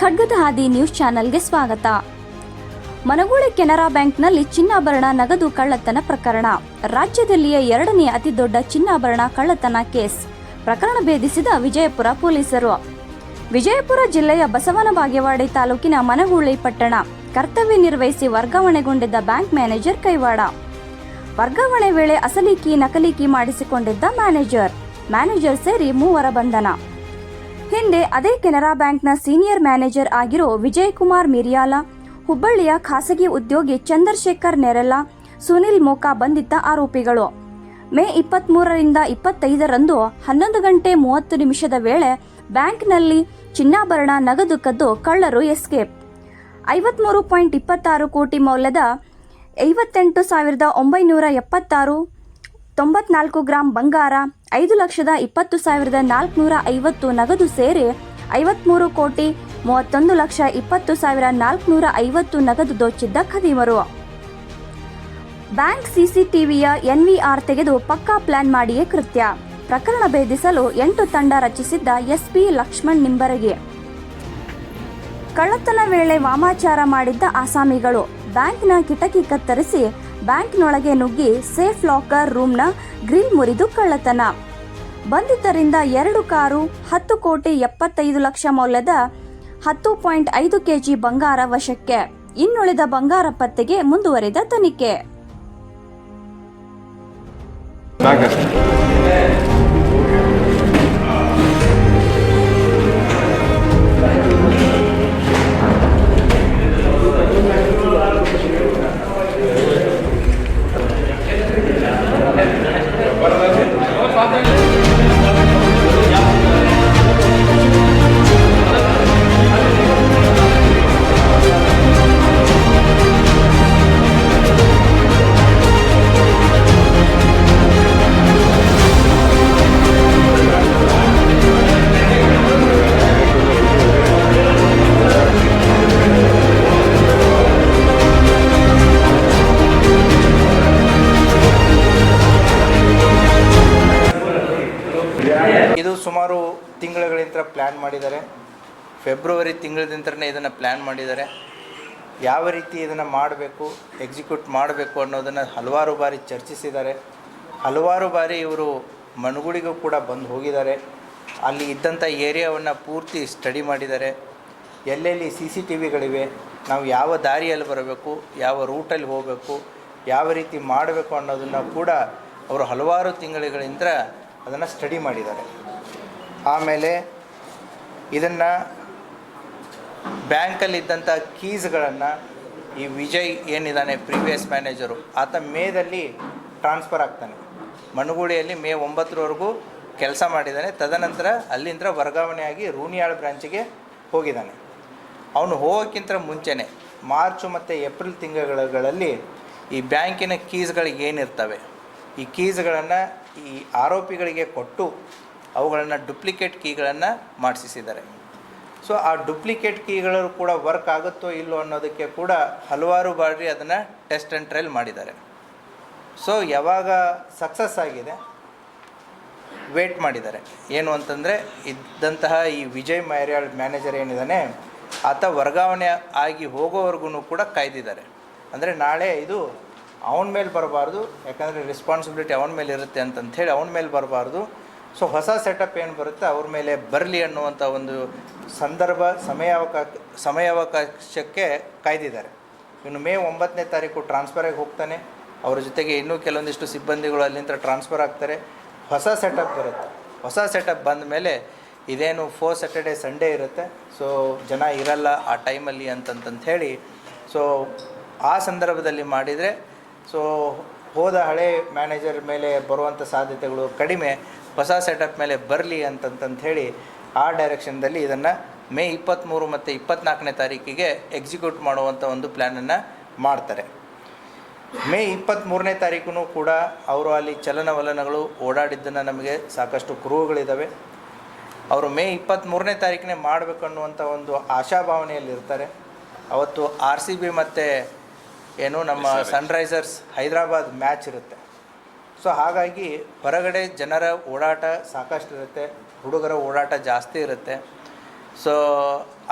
ಖಡ್ಗದ ಹಾದಿ ನ್ಯೂಸ್ ಚಾನೆಲ್ಗೆ ಸ್ವಾಗತ. ಮನಗೂಳಿ ಕೆನರಾ ಬ್ಯಾಂಕ್ನಲ್ಲಿ ಚಿನ್ನಾಭರಣ ನಗದು ಕಳ್ಳತನ ಪ್ರಕರಣ. ರಾಜ್ಯದಲ್ಲಿಯೇ ಎರಡನೇ ಅತಿ ದೊಡ್ಡ ಚಿನ್ನಾಭರಣ ಕಳ್ಳತನ ಕೇಸ್. ಪ್ರಕರಣ ಭೇದಿಸಿದ ವಿಜಯಪುರ ಪೊಲೀಸರು. ವಿಜಯಪುರ ಜಿಲ್ಲೆಯ ಬಸವನ ಬಾಗೇವಾಡಿ ತಾಲೂಕಿನ ಮನಗೂಳಿ ಪಟ್ಟಣ. ಕರ್ತವ್ಯ ನಿರ್ವಹಿಸಿ ವರ್ಗಾವಣೆಗೊಂಡಿದ್ದ ಬ್ಯಾಂಕ್ ಮ್ಯಾನೇಜರ್ ಕೈವಾಡ. ವರ್ಗಾವಣೆ ವೇಳೆ ಅಸಲಿ ಕೀ ನಕಲಿ ಕೀ ಮಾಡಿಸಿಕೊಂಡಿದ್ದ ಮ್ಯಾನೇಜರ್. ಮ್ಯಾನೇಜರ್ ಸೇರಿ ಮೂವರ ಬಂಧನ. ಹಿಂದೆ ಅದೇ ಕೆನರಾ ಬ್ಯಾಂಕ್ನ ಸೀನಿಯರ್ ಮ್ಯಾನೇಜರ್ ಆಗಿರೋ ವಿಜಯ್ ಕುಮಾರ್ ಮಿರಿಯಾಲ, ಹುಬ್ಬಳ್ಳಿಯ ಖಾಸಗಿ ಉದ್ಯೋಗಿ ಚಂದ್ರಶೇಖರ್ ನೆರಲ, ಸುನಿಲ್ ಮೋಕಾ ಬಂಧಿತ ಆರೋಪಿಗಳು. ಮೇ ಇಪ್ಪತ್ತ್ಮೂರರಿಂದ ಇಪ್ಪತ್ತೈದರಂದು ಹನ್ನೊಂದು ಗಂಟೆ ಮೂವತ್ತು ನಿಮಿಷದ ವೇಳೆ ಬ್ಯಾಂಕ್ನಲ್ಲಿ ಚಿನ್ನಾಭರಣ ನಗದು ಕದ್ದು ಕಳ್ಳರು ಎಸ್ಕೇಪ್. ಐವತ್ಮೂರು ಪಾಯಿಂಟ್ ಇಪ್ಪತ್ತಾರು ಕೋಟಿ ಮೌಲ್ಯದ ಐವತ್ತೆಂಟು ಸಾವಿರದ ಒಂಬೈನೂರ ಎಪ್ಪತ್ತಾರು ತೊಂಬತ್ನಾಲ್ಕು ಗ್ರಾಂ ಬಂಗಾರ, ಐದು ಲಕ್ಷದ ಇಪ್ಪತ್ತು ಸಾವಿರದ ನಾಲ್ಕುನೂರ ಐವತ್ತು ನಗದು ಸೇರಿ, ಐವತ್ಮೂರು ಕೋಟಿ ಮೂವತ್ತೊಂದು ಲಕ್ಷ ಇಪ್ಪತ್ತು ಸಾವಿರ ನಾಲ್ಕುನೂರ ಐವತ್ತು ನಗದು ದೋಚಿದ್ದ ಖದೀಮರು. ಬ್ಯಾಂಕ್ ಸಿಸಿಟಿವಿಯ ಎನ್ವಿಆರ್ ತೆಗೆದು ಪಕ್ಕಾ ಪ್ಲಾನ್ ಮಾಡಿಯೇ ಕೃತ್ಯ. ಪ್ರಕರಣ ಭೇದಿಸಲು ಎಂಟು ತಂಡ ರಚಿಸಿದ್ದ ಎಸ್ಪಿ ಲಕ್ಷ್ಮಣ್ ನಿಂಬರಗಿ. ಕಳ್ಳತನ ವೇಳೆ ವಾಮಾಚಾರ ಮಾಡಿದ್ದ ಆಸಾಮಿಗಳು. ಬ್ಯಾಂಕ್ನ ಕಿಟಕಿ ಕತ್ತರಿಸಿ ಬ್ಯಾಂಕ್ನೊಳಗೆ ನುಗ್ಗಿ ಸೇಫ್ ಲಾಕರ್ ರೂಮ್ನ ಗ್ರಿಲ್ ಮುರಿದು ಕಳ್ಳತನ. ಬಂಧಿತರಿಂದ ಎರಡು ಕಾರು ಹತ್ತು ಕೋಟಿ ಎಪ್ಪತ್ತೈದು ಲಕ್ಷ ಮೌಲ್ಯದ ಹತ್ತು ಪಾಯಿಂಟ್ ಐದು ಕೆಜಿ ಬಂಗಾರ ವಶಕ್ಕೆ. ಇನ್ನುಳಿದ ಬಂಗಾರ ಪತ್ತೆಗೆ ಮುಂದುವರಿದ ತನಿಖೆ. ಪ್ಲ್ಯಾನ್ ಮಾಡಿದ್ದಾರೆ. ಫೆಬ್ರವರಿ ತಿಂಗಳದಿಂದನೇ ಇದನ್ನು ಪ್ಲ್ಯಾನ್ ಮಾಡಿದ್ದಾರೆ. ಯಾವ ರೀತಿ ಇದನ್ನು ಮಾಡಬೇಕು ಎಕ್ಸಿಕ್ಯೂಟ್ ಮಾಡಬೇಕು ಅನ್ನೋದನ್ನು ಹಲವಾರು ಬಾರಿ ಚರ್ಚಿಸಿದ್ದಾರೆ. ಹಲವಾರು ಬಾರಿ ಇವರು ಮಣಗುಳಿಗೂ ಕೂಡ ಬಂದು ಹೋಗಿದ್ದಾರೆ. ಅಲ್ಲಿ ಇದ್ದಂಥ ಏರಿಯಾವನ್ನು ಪೂರ್ತಿ ಸ್ಟಡಿ ಮಾಡಿದ್ದಾರೆ. ಎಲ್ಲೆಲ್ಲಿ ಸಿ ಸಿ ಟಿ ವಿಗಳಿವೆ, ನಾವು ಯಾವ ದಾರಿಯಲ್ಲಿ ಬರಬೇಕು, ಯಾವ ರೂಟಲ್ಲಿ ಹೋಗಬೇಕು, ಯಾವ ರೀತಿ ಮಾಡಬೇಕು ಅನ್ನೋದನ್ನು ಕೂಡ ಅವರು ಹಲವಾರು ತಿಂಗಳುಗಳಿಂದ ಅದನ್ನು ಸ್ಟಡಿ ಮಾಡಿದ್ದಾರೆ. ಆಮೇಲೆ ಇದನ್ನು ಬ್ಯಾಂಕಲ್ಲಿದ್ದಂಥ ಕೀಸ್ಗಳನ್ನು ಈ ವಿಜಯ್ ಏನಿದ್ದಾನೆ, ಪ್ರೀವಿಯಸ್ ಮ್ಯಾನೇಜರು, ಆತ ಮೇದಲ್ಲಿ ಟ್ರಾನ್ಸ್ಫರ್ ಆಗ್ತಾನೆ. ಮಣಗೂಳಿಯಲ್ಲಿ ಮೇ ಒಂಬತ್ತರವರೆಗೂ ಕೆಲಸ ಮಾಡಿದ್ದಾನೆ ತದನಂತರ ಅಲ್ಲಿಂದ ವರ್ಗಾವಣೆಯಾಗಿ ರೂನಿಯಾಳ್ ಬ್ರಾಂಚಿಗೆ ಹೋಗಿದ್ದಾನೆ ಅವನು ಹೋಗೋಕ್ಕಿಂತ ಮುಂಚೆನೇ ಮಾರ್ಚು ಮತ್ತು ಏಪ್ರಿಲ್ ತಿಂಗಳುಗಳಲ್ಲಿ ಈ ಬ್ಯಾಂಕಿನ ಕೀಸ್ಗಳಿಗೆ ಏನಿರ್ತವೆ, ಈ ಕೀಸ್ಗಳನ್ನು ಈ ಆರೋಪಿಗಳಿಗೆ ಕೊಟ್ಟು ಅವುಗಳನ್ನು ಡುಪ್ಲಿಕೇಟ್ ಕೀಗಳನ್ನು ಮಾಡಿಸಿದ್ದಾರೆ ಸೊ ಆ ಡುಪ್ಲಿಕೇಟ್ ಕೀಗಳು ಕೂಡ ವರ್ಕ್ ಆಗುತ್ತೋ ಇಲ್ಲೋ ಅನ್ನೋದಕ್ಕೆ ಕೂಡ ಹಲವಾರು ಬಾರಿ ಅದನ್ನು ಟೆಸ್ಟ್ ಆ್ಯಂಡ್ ಟ್ರಯಲ್ ಮಾಡಿದ್ದಾರೆ. ಸೊ ಯಾವಾಗ ಸಕ್ಸಸ್ ಆಗಿದೆ? ವೇಟ್ ಮಾಡಿದ್ದಾರೆ. ಏನು ಅಂತಂದರೆ, ಇದ್ದಂತಹ ಈ ವಿಜಯ್ ಮೈರ್ಯಾಳ್ ಮ್ಯಾನೇಜರ್ ಏನಿದ್ದಾನೆ ಆತ ವರ್ಗಾವಣೆ ಆಗಿ ಹೋಗೋವರೆಗೂ ಕೂಡ ಕಾಯ್ದಿದ್ದಾರೆ. ಅಂದರೆ ನಾಳೆ ಇದು ಅವನ ಮೇಲೆ ಬರಬಾರ್ದು, ಯಾಕಂದರೆ ರೆಸ್ಪಾನ್ಸಿಬಿಲಿಟಿ ಅವನ ಮೇಲೆ ಇರುತ್ತೆ ಅಂತಂಥೇಳಿ ಅವನ ಮೇಲೆ ಬರಬಾರ್ದು. ಸೊ ಹೊಸ ಸೆಟಪ್ ಏನು ಬರುತ್ತೆ? ಅವ್ರ ಮೇಲೆ ಬರಲಿ ಅನ್ನುವಂಥ ಒಂದು ಸಂದರ್ಭ ಸಮಯಾವಕಾಶ ಸಮಯಾವಕಾಶಕ್ಕೆ ಕಾಯ್ದಿದ್ದಾರೆ. ಇನ್ನು ಮೇ ಒಂಬತ್ತನೇ ತಾರೀಕು ಟ್ರಾನ್ಸ್ಫರಾಗಿ ಹೋಗ್ತಾನೆ. ಅವ್ರ ಜೊತೆಗೆ ಇನ್ನೂ ಕೆಲವೊಂದಿಷ್ಟು ಸಿಬ್ಬಂದಿಗಳು ಅಲ್ಲಿಂದ ಟ್ರಾನ್ಸ್ಫರ್ ಆಗ್ತಾರೆ. ಹೊಸ ಸೆಟಪ್ ಬರುತ್ತೆ. ಹೊಸ ಸೆಟಪ್ ಬಂದ ಮೇಲೆ ಇದೇನು ಫೋರ್ ಸ್ಯಾಟರ್ಡೆ ಸಂಡೇ ಇರುತ್ತೆ. ಸೊ ಜನ ಇರಲ್ಲ ಆ ಟೈಮಲ್ಲಿ ಅಂತಂತಂತ ಹೇಳಿ. ಸೊ ಆ ಸಂದರ್ಭದಲ್ಲಿ ಮಾಡಿದರೆ ಸೊ ಹೋದ ಹಳೆ ಮ್ಯಾನೇಜರ್ ಮೇಲೆ ಬರುವಂಥ ಸಾಧ್ಯತೆಗಳು ಕಡಿಮೆ. ಹೊಸ ಸೆಟಪ್ ಮೇಲೆ ಬರಲಿ ಅಂತಂತಂತ ಹೇಳಿ ಆ ಡೈರೆಕ್ಷನ್ದಲ್ಲಿ ಇದನ್ನು ಮೇ ಇಪ್ಪತ್ತ್ಮೂರು ಮತ್ತು ಇಪ್ಪತ್ತ್ನಾಲ್ಕನೇ ತಾರೀಕಿಗೆ ಎಕ್ಸಿಕ್ಯೂಟ್ ಮಾಡುವಂಥ ಒಂದು ಪ್ಲ್ಯಾನನ್ನು ಮಾಡ್ತಾರೆ. ಮೇ ಇಪ್ಪತ್ತ್ಮೂರನೇ ತಾರೀಕು ಕೂಡ ಅವರು ಅಲ್ಲಿ ಚಲನವಲನಗಳು ಓಡಾಡಿದ್ದನ್ನು ನಮಗೆ ಸಾಕಷ್ಟು ಕುರುಹುಗಳಿದ್ದಾವೆ ಅವರು ಮೇ ಇಪ್ಪತ್ತ್ಮೂರನೇ ತಾರೀಕನೇ ಮಾಡಬೇಕು ಅನ್ನುವಂಥ ಒಂದು ಆಶಾಭಾವನೆಯಲ್ಲಿರ್ತಾರೆ. ಅವತ್ತು ಆರ್ ಸಿ ಬಿ ಮತ್ತು ಏನು ನಮ್ಮ ಸನ್ರೈಸರ್ಸ್ ಹೈದರಾಬಾದ್ ಮ್ಯಾಚ್ ಇರುತ್ತೆ. ಸೊ ಹಾಗಾಗಿ ಹೊರಗಡೆ ಜನರ ಓಡಾಟ ಸಾಕಷ್ಟು ಇರುತ್ತೆ ಹುಡುಗರ ಓಡಾಟ ಜಾಸ್ತಿ ಇರುತ್ತೆ. ಸೊ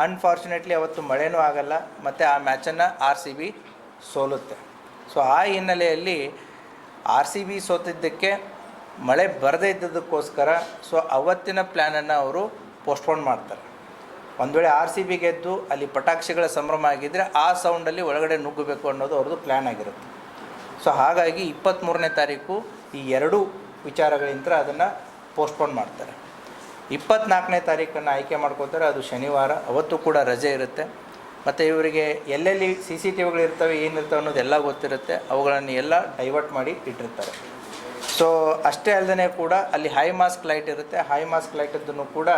ಅನ್ಫಾರ್ಚುನೇಟ್ಲಿ ಅವತ್ತು ಮಳೆನೂ ಆಗಲ್ಲ, ಮತ್ತು ಆ ಮ್ಯಾಚನ್ನು ಆರ್ ಸಿ ಬಿ ಸೋಲುತ್ತೆ. ಸೊ ಆ ಹಿನ್ನೆಲೆಯಲ್ಲಿ ಆರ್ ಸಿ ಬಿ ಸೋತಿದ್ದಕ್ಕೆ ಮಳೆ ಬರದೇ ಇದ್ದದಕ್ಕೋಸ್ಕರ ಸೊ ಅವತ್ತಿನ ಪ್ಲ್ಯಾನನ್ನು ಅವರು ಪೋಸ್ಟ್ಪೋನ್ ಮಾಡ್ತಾರೆ. ಒಂದು ವೇಳೆ ಆರ್ ಸಿ ಬಿ ಗೆದ್ದು ಅಲ್ಲಿ ಪಟಾಕ್ಷಿಗಳ ಸಂಭ್ರಮ ಆಗಿದ್ದರೆ ಆ ಸೌಂಡಲ್ಲಿ ಒಳಗಡೆ ನುಗ್ಗಬೇಕು ಅನ್ನೋದು ಅವ್ರದ್ದು ಪ್ಲ್ಯಾನ್ ಆಗಿರುತ್ತೆ. ಸೊ ಹಾಗಾಗಿ ಇಪ್ಪತ್ತ್ಮೂರನೇ ತಾರೀಕು ಈ ಎರಡೂ ವಿಚಾರಗಳಿಂದ ಅದನ್ನು ಪೋಸ್ಟ್ಪೋನ್ ಮಾಡ್ತಾರೆ. ಇಪ್ಪತ್ನಾಲ್ಕನೇ ತಾರೀಕನ್ನು ಆಯ್ಕೆ ಮಾಡ್ಕೋತಾರೆ, ಅದು ಶನಿವಾರ, ಅವತ್ತು ಕೂಡ ರಜೆ ಇರುತ್ತೆ. ಮತ್ತು ಇವರಿಗೆ ಎಲ್ಲೆಲ್ಲಿ ಸಿ ಸಿ ಟಿ ವಿಗಳಿರ್ತವೆ ಏನಿರ್ತವೆ ಅನ್ನೋದೆಲ್ಲ ಗೊತ್ತಿರುತ್ತೆ. ಅವುಗಳನ್ನು ಎಲ್ಲ ಡೈವರ್ಟ್ ಮಾಡಿ ಇಟ್ಟಿರ್ತಾರೆ. ಸೊ ಅಷ್ಟೇ ಅಲ್ಲದೆ ಕೂಡ ಅಲ್ಲಿ ಹೈ ಮಾಸ್ಕ್ ಲೈಟ್ ಇರುತ್ತೆ. ಹೈ ಮಾಸ್ಕ್ ಲೈಟದ್ದನ್ನು ಕೂಡ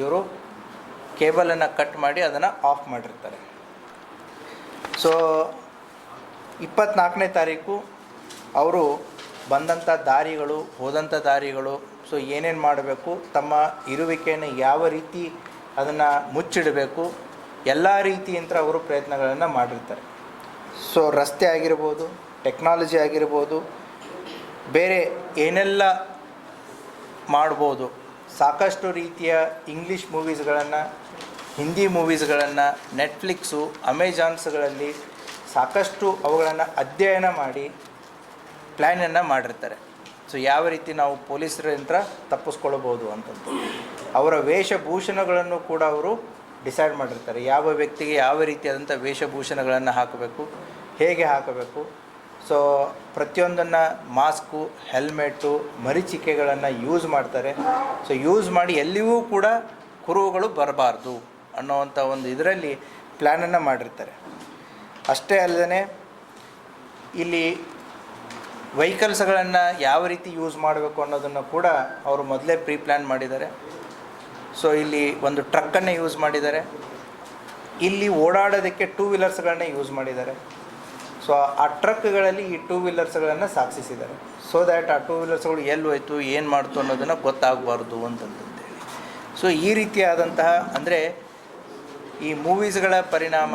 ಇವರು ಕೇಬಲನ್ನು ಕಟ್ ಮಾಡಿ ಅದನ್ನು ಆಫ್ ಮಾಡಿರ್ತಾರೆ. ಸೊ ಇಪ್ಪತ್ನಾಲ್ಕನೇ ತಾರೀಕು, ಅವರು ಬಂದಂಥ ದಾರಿಗಳು ಹೋದಂಥ ದಾರಿಗಳು ಸೊ ಏನೇನು ಮಾಡಬೇಕು, ತಮ್ಮ ಇರುವಿಕೆಯನ್ನು ಯಾವ ರೀತಿ ಅದನ್ನು ಮುಚ್ಚಿಡಬೇಕು, ಎಲ್ಲ ರೀತಿಯಿಂದ ಅವರು ಪ್ರಯತ್ನಗಳನ್ನು ಮಾಡಿರ್ತಾರೆ. ಸೊ ರಸ್ತೆ ಆಗಿರ್ಬೋದು ಟೆಕ್ನಾಲಜಿ ಆಗಿರ್ಬೋದು, ಬೇರೆ ಏನೆಲ್ಲ ಮಾಡ್ಬೋದು, ಸಾಕಷ್ಟು ರೀತಿಯ ಇಂಗ್ಲೀಷ್ ಮೂವೀಸ್ಗಳನ್ನು ಹಿಂದಿ ಮೂವೀಸ್ಗಳನ್ನು ನೆಟ್ಫ್ಲಿಕ್ಸು ಅಮೆಜಾನ್ಸ್ಗಳಲ್ಲಿ ಸಾಕಷ್ಟು ಅವುಗಳನ್ನು ಅಧ್ಯಯನ ಮಾಡಿ ಪ್ಲ್ಯಾನನ್ನು ಮಾಡಿರ್ತಾರೆ. ಸೊ ಯಾವ ರೀತಿ ನಾವು ಪೊಲೀಸರಿಂದ ತಪ್ಪಿಸ್ಕೊಳ್ಬೋದು ಅಂತಂದು. ಅವರ ವೇಷಭೂಷಣಗಳನ್ನು ಕೂಡ ಅವರು ಡಿಸೈಡ್ ಮಾಡಿರ್ತಾರೆ. ಯಾವ ವ್ಯಕ್ತಿಗೆ ಯಾವ ರೀತಿಯಾದಂಥ ವೇಷಭೂಷಣಗಳನ್ನು ಹಾಕಬೇಕು, ಹೇಗೆ ಹಾಕಬೇಕು. ಸೊ ಪ್ರತಿಯೊಂದನ್ನು ಮಾಸ್ಕು ಹೆಲ್ಮೆಟ್ಟು ಮರಿಚಿಕೆಗಳನ್ನು ಯೂಸ್ ಮಾಡ್ತಾರೆ. ಸೊ ಯೂಸ್ ಮಾಡಿ ಎಲ್ಲಿಯೂ ಕೂಡ ಕುರುಹುಗಳು ಬರಬಾರ್ದು ಅನ್ನೋವಂಥ ಒಂದು ಇದರಲ್ಲಿ ಪ್ಲ್ಯಾನನ್ನು ಮಾಡಿರ್ತಾರೆ. ಅಷ್ಟೇ ಅಲ್ಲದೆ ಇಲ್ಲಿ ವೆಹಿಕಲ್ಸ್ಗಳನ್ನು ಯಾವ ರೀತಿ ಯೂಸ್ ಮಾಡಬೇಕು ಅನ್ನೋದನ್ನು ಕೂಡ ಅವರು ಮೊದಲೇ ಪ್ರೀ ಪ್ಲ್ಯಾನ್ ಮಾಡಿದ್ದಾರೆ. ಸೊ ಇಲ್ಲಿ ಒಂದು ಟ್ರಕ್ಕನ್ನೇ ಯೂಸ್ ಮಾಡಿದ್ದಾರೆ. ಇಲ್ಲಿ ಓಡಾಡೋದಕ್ಕೆ ಟೂ ವೀಲರ್ಸ್ಗಳನ್ನೇ ಯೂಸ್ ಮಾಡಿದ್ದಾರೆ. ಸೊ ಆ ಟ್ರಕ್ಗಳಲ್ಲಿ ಈ ಟೂ ವೀಲರ್ಸ್ಗಳನ್ನು ಸಾಕ್ಷಿಸಿದ್ದಾರೆ ಸೊ ದ್ಯಾಟ್ ಆ ಟೂ ವೀಲರ್ಸ್ಗಳು ಎಲ್ಲಿ ಹೋಯ್ತು, ಏನು ಮಾಡ್ತು ಅನ್ನೋದನ್ನು ಗೊತ್ತಾಗಬಾರ್ದು ಅಂತಂತೇಳಿ ಸೊ ಈ ರೀತಿಯಾದಂತಹ ಅಂದರೆ ಈ ಮೂವೀಸ್ಗಳ ಪರಿಣಾಮ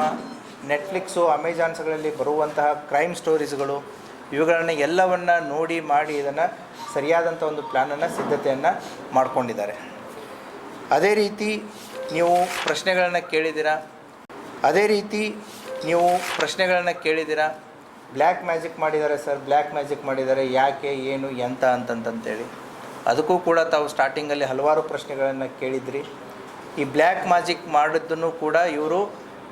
ನೆಟ್ಫ್ಲಿಕ್ಸು ಅಮೆಜಾನ್ಸ್ಗಳಲ್ಲಿ ಬರುವಂತಹ ಕ್ರೈಮ್ ಸ್ಟೋರೀಸ್ಗಳು ಇವುಗಳನ್ನು ಎಲ್ಲವನ್ನು ನೋಡಿ ಮಾಡಿ ಇದನ್ನು ಸರಿಯಾದಂಥ ಒಂದು ಪ್ಲ್ಯಾನನ್ನು ಸಿದ್ಧತೆಯನ್ನು ಮಾಡ್ಕೊಂಡಿದ್ದಾರೆ. ಅದೇ ರೀತಿ ನೀವು ಪ್ರಶ್ನೆಗಳನ್ನು ಕೇಳಿದ್ದೀರಾ? ಅದೇ ರೀತಿ ನೀವು ಪ್ರಶ್ನೆಗಳನ್ನು ಕೇಳಿದ್ದೀರಾ? ಬ್ಲ್ಯಾಕ್ ಮ್ಯಾಜಿಕ್ ಮಾಡಿದ್ದಾರೆ ಸರ್. ಬ್ಲ್ಯಾಕ್ ಮ್ಯಾಜಿಕ್ ಮಾಡಿದ್ದಾರೆ. ಯಾಕೆ, ಏನು, ಎಂತ ಅಂತಂತಂತೇಳಿ. ಅದಕ್ಕೂ ಕೂಡ ತಾವು ಸ್ಟಾರ್ಟಿಂಗಲ್ಲಿ ಹಲವಾರು ಪ್ರಶ್ನೆಗಳನ್ನು ಕೇಳಿದ್ರಿ. ಈ ಬ್ಲ್ಯಾಕ್ ಮ್ಯಾಜಿಕ್ ಮಾಡಿದ್ದನ್ನು ಕೂಡ ಇವರು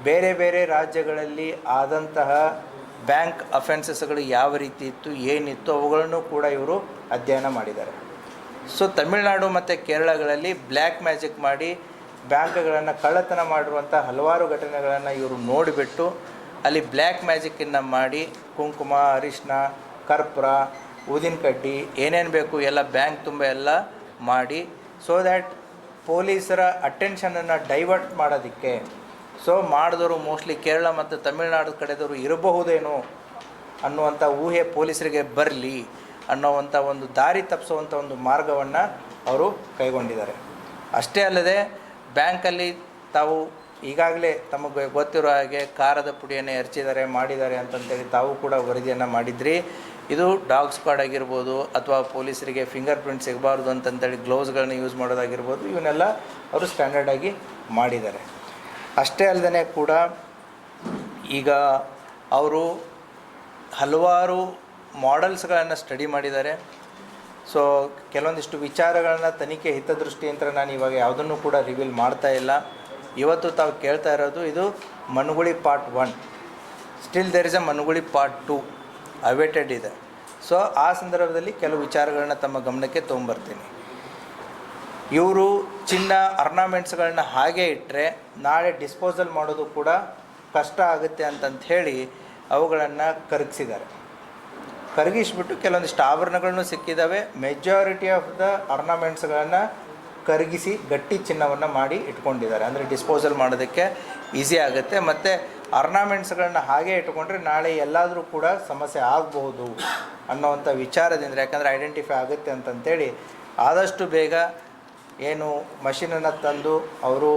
ಬೇರೆ ಬೇರೆ ರಾಜ್ಯಗಳಲ್ಲಿ ಆದಂತಹ ಬ್ಯಾಂಕ್ ಅಫೆನ್ಸಸ್ಗಳು ಯಾವ ರೀತಿ ಇತ್ತು, ಏನಿತ್ತು, ಅವುಗಳನ್ನು ಕೂಡ ಇವರು ಅಧ್ಯಯನ ಮಾಡಿದ್ದಾರೆ. ಸೊ ತಮಿಳುನಾಡು ಮತ್ತು ಕೇರಳಗಳಲ್ಲಿ ಬ್ಲ್ಯಾಕ್ ಮ್ಯಾಜಿಕ್ ಮಾಡಿ ಬ್ಯಾಂಕ್ಗಳನ್ನು ಕಳ್ಳತನ ಮಾಡಿರುವಂಥ ಹಲವಾರು ಘಟನೆಗಳನ್ನು ಇವರು ನೋಡಿಬಿಟ್ಟು ಅಲ್ಲಿ ಬ್ಲ್ಯಾಕ್ ಮ್ಯಾಜಿಕ್ಕನ್ನು ಮಾಡಿ ಕುಂಕುಮ ಅರಿಶಿನ ಕರ್ಪೂರ ಊದಿನಕಡ್ಡಿ ಏನೇನು ಬೇಕು ಎಲ್ಲ ಬ್ಯಾಂಕ್ ತುಂಬ ಎಲ್ಲ ಮಾಡಿ ಸೊ ದ್ಯಾಟ್ ಪೊಲೀಸರ ಅಟೆನ್ಷನನ್ನು ಡೈವರ್ಟ್ ಮಾಡೋದಕ್ಕೆ ಸೊ ಮಾಡಿದವರು ಮೋಸ್ಟ್ಲಿ ಕೇರಳ ಮತ್ತು ತಮಿಳುನಾಡು ಕಡೆದವರು ಇರಬಹುದೇನೋ ಅನ್ನುವಂಥ ಊಹೆ ಪೊಲೀಸರಿಗೆ ಬರಲಿ ಅನ್ನೋವಂಥ ಒಂದು ದಾರಿ ತಪ್ಪಿಸುವಂಥ ಒಂದು ಮಾರ್ಗವನ್ನು ಅವರು ಕೈಗೊಂಡಿದ್ದಾರೆ. ಅಷ್ಟೇ ಅಲ್ಲದೆ, ಬ್ಯಾಂಕಲ್ಲಿ ತಾವು ಈಗಾಗಲೇ ತಮಗೆ ಗೊತ್ತಿರೋ ಹಾಗೆ ಖಾರದ ಪುಡಿಯನ್ನು ಎರಚಿದ್ದಾರೆ, ಮಾಡಿದ್ದಾರೆ ಅಂತಂತೇಳಿ ತಾವು ಕೂಡ ವರದಿಯನ್ನು ಮಾಡಿದ್ರಿ. ಇದು ಡಾಗ್ ಸ್ಕ್ವಾಡ್ ಆಗಿರ್ಬೋದು ಅಥವಾ ಪೊಲೀಸರಿಗೆ ಫಿಂಗರ್ ಪ್ರಿಂಟ್ ಸಿಗಬಾರ್ದು ಅಂತಂತೇಳಿ ಗ್ಲೌಸ್ಗಳನ್ನ ಯೂಸ್ ಮಾಡೋದಾಗಿರ್ಬೋದು, ಇವನ್ನೆಲ್ಲ ಅವರು ಸ್ಟ್ಯಾಂಡರ್ಡಾಗಿ ಮಾಡಿದ್ದಾರೆ. ಅಷ್ಟೇ ಅಲ್ಲದೆ ಕೂಡ ಈಗ ಅವರು ಹಲವಾರು ಮಾಡೆಲ್ಸ್ಗಳನ್ನು ಸ್ಟಡಿ ಮಾಡಿದ್ದಾರೆ. ಸೊ ಕೆಲವೊಂದಿಷ್ಟು ವಿಚಾರಗಳನ್ನ ತನಿಖೆ ಅಂತ ನಾನು ಇವಾಗ ಯಾವುದನ್ನು ಕೂಡ ರಿವೀಲ್ ಮಾಡ್ತಾ ಇಲ್ಲ. ಇವತ್ತು ತಾವು ಕೇಳ್ತಾ ಇರೋದು ಇದು ಮನುಗುಳಿ part one still there is a ಮನುಗುಳಿ part two awaited ಇದೆ. ಸೊ ಆ ಸಂದರ್ಭದಲ್ಲಿ ಕೆಲವು ವಿಚಾರಗಳನ್ನ ತಮ್ಮ ಗಮನಕ್ಕೆ ತೊಗೊಂಬರ್ತೀನಿ. ಇವರು ಚಿನ್ನ ಅರ್ನಾಮೆಂಟ್ಸ್ಗಳನ್ನ ಹಾಗೆ ಇಟ್ಟರೆ ನಾಳೆ ಡಿಸ್ಪೋಸಲ್ ಮಾಡೋದು ಕೂಡ ಕಷ್ಟ ಆಗುತ್ತೆ ಅಂತಂತ ಹೇಳಿ ಅವುಗಳನ್ನು ಕರಗಿಸಿದ್ದಾರೆ. ಕರಗಿಸ್ಬಿಟ್ಟು ಕೆಲವೊಂದಿಷ್ಟು ಆಭರಣಗಳನ್ನು ಸಿಕ್ಕಿದ್ದಾವೆ ಮೆಜಾರಿಟಿ ಆಫ್ ದ ಅರ್ನಾಮೆಂಟ್ಸ್ಗಳನ್ನು ಕರಗಿಸಿ ಗಟ್ಟಿ ಚಿನ್ನವನ್ನು ಮಾಡಿ ಇಟ್ಕೊಂಡಿದ್ದಾರೆ. ಅಂದರೆ ಡಿಸ್ಪೋಸಲ್ ಮಾಡೋದಕ್ಕೆ ಈಸಿ ಆಗುತ್ತೆ. ಮತ್ತು ಅರ್ನಾಮೆಂಟ್ಸ್ಗಳನ್ನ ಹಾಗೆ ಇಟ್ಕೊಂಡ್ರೆ ನಾಳೆ ಎಲ್ಲಾದರೂ ಕೂಡ ಸಮಸ್ಯೆ ಆಗಬಹುದು ಅನ್ನೋವಂಥ ವಿಚಾರದಿಂದ, ಯಾಕಂದರೆ ಐಡೆಂಟಿಫೈ ಆಗುತ್ತೆ ಅಂತಂತೇಳಿ ಆದಷ್ಟು ಬೇಗ ಏನು ಮಷಿನನ್ನು ತಂದು ಅವರು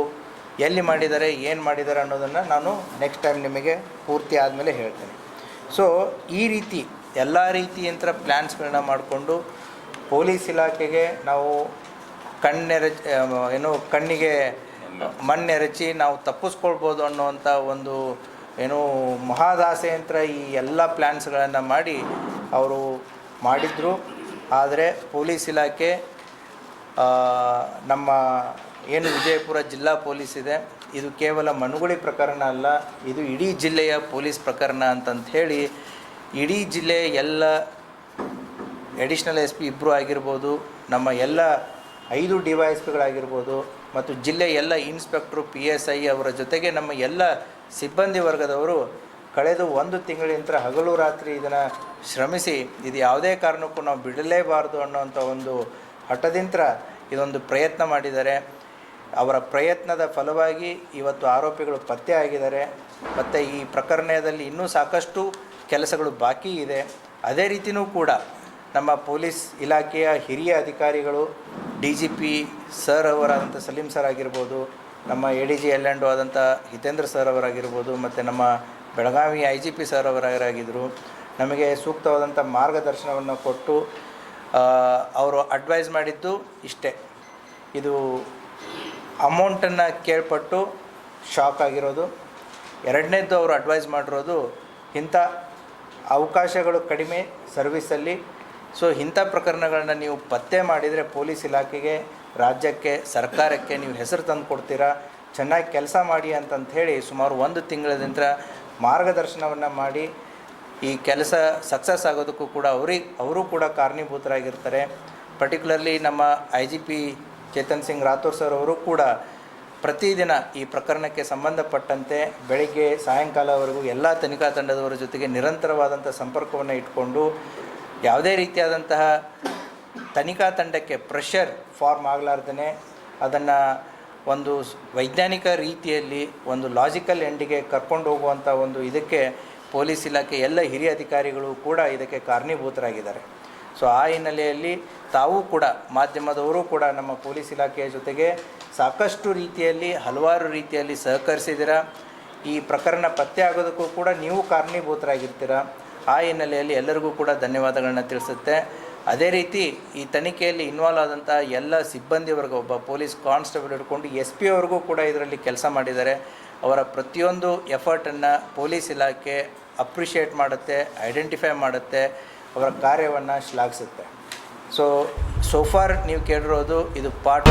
ಎಲ್ಲಿ ಮಾಡಿದ್ದಾರೆ, ಏನು ಮಾಡಿದ್ದಾರೆ ಅನ್ನೋದನ್ನು ನಾನು ನೆಕ್ಸ್ಟ್ ಟೈಮ್ ನಿಮಗೆ ಪೂರ್ತಿ ಆದಮೇಲೆ ಹೇಳ್ತೇನೆ. ಸೊ ಈ ರೀತಿ ಎಲ್ಲ ಯಂತ್ರ ಪ್ಲ್ಯಾನ್ಸ್ಗಳನ್ನ ಮಾಡಿಕೊಂಡು ಪೊಲೀಸ್ ಇಲಾಖೆಗೆ ನಾವು ಕಣ್ಣೆರ ಏನು ಕಣ್ಣಿಗೆ ಮಣ್ಣೆರಚಿ ನಾವು ತಪ್ಪಿಸ್ಕೊಳ್ಬೋದು ಅನ್ನೋವಂಥ ಒಂದು ಏನು ಮಹಾದಾಸೆಯಂತ್ರ ಈ ಎಲ್ಲ ಪ್ಲ್ಯಾನ್ಸ್ಗಳನ್ನು ಮಾಡಿ ಅವರು ಮಾಡಿದರು. ಆದರೆ ಪೊಲೀಸ್ ಇಲಾಖೆ ನಮ್ಮ ಏನು ವಿಜಯಪುರ ಜಿಲ್ಲಾ ಪೊಲೀಸ್ ಇದೆ, ಇದು ಕೇವಲ ಮನುಗುಳಿ ಪ್ರಕರಣ ಅಲ್ಲ, ಇದು ಇಡೀ ಜಿಲ್ಲೆಯ ಪೊಲೀಸ್ ಪ್ರಕರಣ ಅಂತಂತ ಹೇಳಿ, ಇಡೀ ಜಿಲ್ಲೆ ಎಲ್ಲ ಎಡಿಷ್ನಲ್ ಎಸ್ ಪಿ ಇಬ್ಬರು ಆಗಿರ್ಬೋದು, ನಮ್ಮ ಎಲ್ಲ ಐದು ಡಿ ವೈ ಎಸ್ ಪಿಗಳಾಗಿರ್ಬೋದು ಮತ್ತು ಜಿಲ್ಲೆ ಎಲ್ಲ ಇನ್ಸ್ಪೆಕ್ಟ್ರು ಪಿ ಎಸ್ ಐ ಅವರ ಜೊತೆಗೆ ನಮ್ಮ ಎಲ್ಲ ಸಿಬ್ಬಂದಿ ವರ್ಗದವರು ಕಳೆದ ಒಂದು ತಿಂಗಳಿಂದ ಹಗಲು ರಾತ್ರಿ ಇದನ್ನು ಶ್ರಮಿಸಿ, ಇದು ಯಾವುದೇ ಕಾರಣಕ್ಕೂ ನಾವು ಬಿಡಲೇಬಾರದು ಅನ್ನೋಂಥ ಒಂದು ಹಠದಿಂತ್ರ ಇದೊಂದು ಪ್ರಯತ್ನ ಮಾಡಿದ್ದಾರೆ ಅವರ ಪ್ರಯತ್ನದ ಫಲವಾಗಿ ಇವತ್ತು ಆರೋಪಿಗಳು ಪತ್ತೆ ಆಗಿದ್ದಾರೆ. ಮತ್ತು ಈ ಪ್ರಕರಣದಲ್ಲಿ ಇನ್ನೂ ಸಾಕಷ್ಟು ಕೆಲಸಗಳು ಬಾಕಿ ಇದೆ. ಅದೇ ರೀತಿಯೂ ಕೂಡ ನಮ್ಮ ಪೊಲೀಸ್ ಇಲಾಖೆಯ ಹಿರಿಯ ಅಧಿಕಾರಿಗಳು, ಡಿ ಜಿ ಪಿ ಸರ್ ಅವರಾದಂಥ ಸಲೀಂ ಸರ್ ಆಗಿರ್ಬೋದು, ನಮ್ಮ ಎ ಡಿ ಜಿ ಎಲ್ ಆದಂಥ ಹಿತೇಂದ್ರ ಸರ್ ಅವರಾಗಿರ್ಬೋದು, ಮತ್ತು ನಮ್ಮ Belagavi I G P sir ಅವರಾಗಿದ್ದರು. ನಮಗೆ ಸೂಕ್ತವಾದಂಥ ಮಾರ್ಗದರ್ಶನವನ್ನು ಕೊಟ್ಟು ಅವರು ಅಡ್ವೈಸ್ ಮಾಡಿದ್ದು ಇಷ್ಟೇ. ಇದು ಅಮೌಂಟನ್ನು ಕೇಳ್ಪಟ್ಟು ಶಾಕ್ ಆಗಿರೋದು. ಎರಡನೇದ್ದು ಅವರು ಅಡ್ವೈಸ್ ಮಾಡಿರೋದು ಇಂಥ ಅವಕಾಶಗಳು ಕಡಿಮೆ ಸರ್ವಿಸಲ್ಲಿ ಸೊ ಇಂಥ ಪ್ರಕರಣಗಳನ್ನ ನೀವು ಪತ್ತೆ ಮಾಡಿದರೆ ಪೊಲೀಸ್ ಇಲಾಖೆಗೆ, ರಾಜ್ಯಕ್ಕೆ, ಸರ್ಕಾರಕ್ಕೆ ನೀವು ಹೆಸರು ತಂದು ಕೊಡ್ತೀರಾ? ಚೆನ್ನಾಗಿ ಕೆಲಸ ಮಾಡಿ ಅಂತಂಥೇಳಿ ಸುಮಾರು ಒಂದು ತಿಂಗಳದಿಂದ ಮಾರ್ಗದರ್ಶನವನ್ನು ಮಾಡಿ ಈ ಕೆಲಸ ಸಕ್ಸಸ್ ಆಗೋದಕ್ಕೂ ಕೂಡ ಅವ್ರಿಗೆ ಅವರು ಕೂಡ ಕಾರಣೀಭೂತರಾಗಿರ್ತಾರೆ. ಪರ್ಟಿಕ್ಯುಲರ್ಲಿ ನಮ್ಮ I G P Chetan Singh Rathore sir ಅವರು ಕೂಡ ಪ್ರತಿದಿನ ಈ ಪ್ರಕರಣಕ್ಕೆ ಸಂಬಂಧಪಟ್ಟಂತೆ ಬೆಳಗ್ಗೆ ಸಾಯಂಕಾಲವರೆಗೂ ಎಲ್ಲ ತನಿಖಾ ತಂಡದವರ ಜೊತೆಗೆ ನಿರಂತರವಾದಂಥ ಸಂಪರ್ಕವನ್ನು ಇಟ್ಕೊಂಡು ಯಾವುದೇ ರೀತಿಯಾದಂತಹ ತನಿಖಾ ತಂಡಕ್ಕೆ ಪ್ರೆಷರ್ ಫಾರ್ಮ್ ಆಗಲಾರ್ದೇ ಅದನ್ನು ಒಂದು ವೈಜ್ಞಾನಿಕ ರೀತಿಯಲ್ಲಿ ಒಂದು ಲಾಜಿಕಲ್ ಎಂಡಿಗೆ ಕರ್ಕೊಂಡು ಹೋಗುವಂಥ ಒಂದು ಇದಕ್ಕೆ ಪೊಲೀಸ್ ಇಲಾಖೆ ಎಲ್ಲ ಹಿರಿಯ ಅಧಿಕಾರಿಗಳು ಕೂಡ ಇದಕ್ಕೆ ಕಾರಣೀಭೂತರಾಗಿದ್ದಾರೆ. ಸೊ ಆ ಹಿನ್ನೆಲೆಯಲ್ಲಿ ತಾವು ಕೂಡ ಮಾಧ್ಯಮದವರು ಕೂಡ ನಮ್ಮ ಪೊಲೀಸ್ ಇಲಾಖೆಯ ಜೊತೆಗೆ ಸಾಕಷ್ಟು ರೀತಿಯಲ್ಲಿ, ಹಲವಾರು ರೀತಿಯಲ್ಲಿ ಸಹಕರಿಸಿದ್ದೀರ? ಈ ಪ್ರಕರಣ ಪತ್ತೆ ಆಗೋದಕ್ಕೂ ಕೂಡ ನೀವು ಕಾರಣೀಭೂತರಾಗಿರ್ತೀರ? ಆ ಹಿನ್ನೆಲೆಯಲ್ಲಿ ಎಲ್ಲರಿಗೂ ಕೂಡ ಧನ್ಯವಾದಗಳನ್ನು ತಿಳಿಸುತ್ತೆ. ಅದೇ ರೀತಿ ಈ ತನಿಖೆಯಲ್ಲಿ ಇನ್ವಾಲ್ವ್ ಆದಂಥ ಎಲ್ಲ ಸಿಬ್ಬಂದಿವರೆಗೂ, ಒಬ್ಬ ಪೊಲೀಸ್ ಕಾನ್ಸ್ಟೇಬಲ್ ಹಿಡ್ಕೊಂಡು ಎಸ್ ಪಿ ಅವ್ರಿಗೂ ಕೂಡ ಇದರಲ್ಲಿ ಕೆಲಸ ಮಾಡಿದ್ದಾರೆ. ಅವರ ಪ್ರತಿಯೊಂದು ಎಫರ್ಟನ್ನು ಪೊಲೀಸ್ ಇಲಾಖೆ ಅಪ್ರಿಷಿಯೇಟ್ ಮಾಡುತ್ತೆ, ಐಡೆಂಟಿಫೈ ಮಾಡುತ್ತೆ, ಅವರ ಕಾರ್ಯವನ್ನು ಶ್ಲಾಘಿಸುತ್ತೆ. ಸೊ ಸೋಫಾರ್ ನೀವು ಕೇಳಿರೋದು ಇದು ಪಾರ್ಟ್